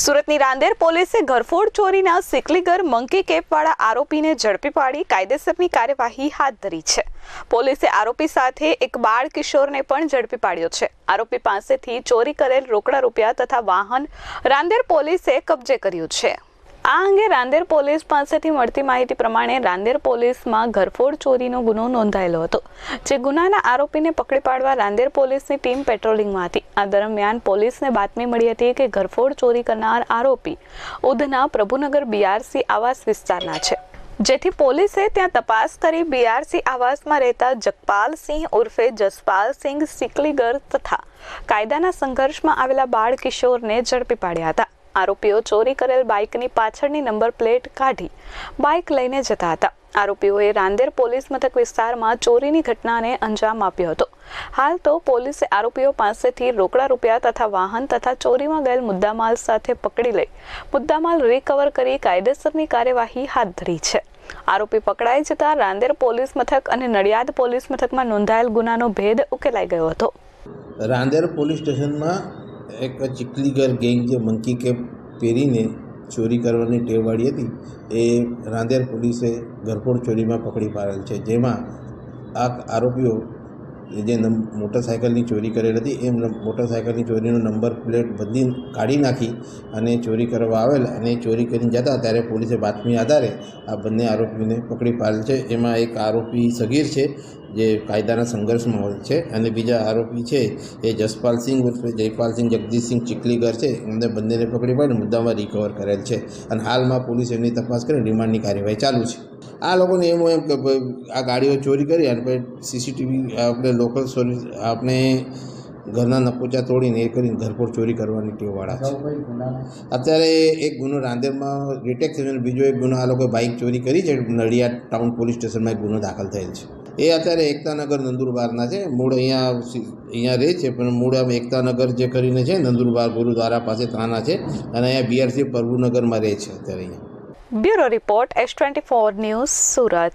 સુરતની રાંદેર પોલીસે ઘરફોડ ચોરીના સિકલીગર મંકી કેપવાળા આરોપીને ઝડપી પાડી કાયદેસરની કાર્યવાહી હાથ ધરી છે. પોલીસે આરોપી સાથે એક બાળ કિશોરને પણ ઝડપી પાડ્યો છે. આરોપી પાસેથી ચોરી કરેલ રોકડા રૂપિયા તથા વાહન રાંદેર પોલીસે કબજે કર્યું છે. આ અંગે રાંદેર પોલીસ પાસેથી મળતી માહિતી પ્રમાણે રાંદેર પોલીસમાં ઘરફોડ ચોરીનો ગુનો નોંધાયેલો હતો, જે ગુનાના આરોપીને પકડી પાડવા રાંદેર પોલીસની ટીમ પેટ્રોલિંગમાં હતી. આ દરમિયાન પોલીસને બાતમી મળી હતી કે ઘરફોડ ચોરી કરનાર આરોપી ઉધના પ્રભુનગર બીઆરસી આવાસ વિસ્તારના છે. જેથી પોલીસે ત્યાં તપાસ કરી બીઆરસી આવાસમાં રહેતા જગપાલસિંહ ઉર્ફે જસપાલસિંહ સિકલીગર તથા કાયદાના સંઘર્ષમાં આવેલા બાળ કિશોરને ઝડપી પાડ્યા હતા. આરોપીઓ ચોરી કરેલ બાઇકની પાછળની નંબર પ્લેટ કાઢી બાઇક લઈને જતા હતા. આરોપીઓએ રાંદેર પોલીસ મથક વિસ્તારમાં ચોરીની ઘટનાને અંજામ આપ્યો હતો. હાલ તો પોલીસે આરોપીઓ પાસેથી રોકડા રૂપિયા તથા વાહન તથા ચોરીમાં ગયેલ મુદ્દામાલ સાથે પકડી લઈ મુદ્દામાલ રિકવર કરી કાયદેસરની કાર્યવાહી હાથ ધરી છે. આરોપી પકડાઈ જતા રાંદેર પોલીસ મથક અને નડિયાદ પોલીસ મથકમાં નોંધાયેલ ગુનાનો ભેદ ઉકેલાઈ ગયો હતો. રાંદેર પોલીસ સ્ટેશનમાં એક ચીખલીગર ગેંગ જે મંકી કેપ પહેરીને ચોરી કરવાની ટેવવાળી હતી, એ રાંદેર પોલીસે ઘરફોડ ચોરીમાં પકડી પાડેલ છે. જેમાં આ આરોપીઓ જે મોટરસાયકલની ચોરી કરેલ હતી, એ મોટરસાયકલની ચોરીનો નંબર પ્લેટ બદલી કાઢી નાખી અને ચોરી કરવા આવેલ અને ચોરી કરીને જતા ત્યારે પોલીસે બાતમી આધારે આ બંને આરોપીને પકડી પાડેલ છે. એમાં એક આરોપી સગીર છે, જે કાયદાના સંઘર્ષમાં હોય છે અને બીજા આરોપી છે, એ જસપાલસિંહ ઉર્ફે જયપાલસિંહ જગદીશસિંહ ચીખલીગર છે. એમને બંનેને પકડી પાડીને મુદ્દામાં રિકવર કરેલ છે અને હાલમાં પોલીસ એમની તપાસ કરી રિમાન્ડની કાર્યવાહી ચાલુ છે. આ લોકોને એમ હોય એમ કે ભાઈ આ ગાડીઓ ચોરી કરી અને ભાઈ સીસીટીવી આપણે લોકલ સોરી આપણે ઘરના નકોચા તોડીને એ કરીને ઘરપોર ચોરી કરવાની ટેવવાળા છે. અત્યારે એક ગુનો રાંદેરમાં રિટેક થયો અને બીજો એક ગુનો આ લોકોએ બાઇક ચોરી કરી છે. નડિયાદ ટાઉન પોલીસ સ્ટેશનમાં એક ગુનો દાખલ થયેલ છે. એ અત્યારે એકતાનગર નંદુરબારના છે. મૂળ અહીંયા અહીંયા રહે છે પણ મૂળ આમ એકતાનગર જે કરીને છે નંદુરબાર ગુરુદ્વારા પાસે થાના છે અને અહીંયા બીઆરસી પ્રભુનગરમાં રહે છે અત્યારે અહીંયા. Bureau Report S24 News Surat.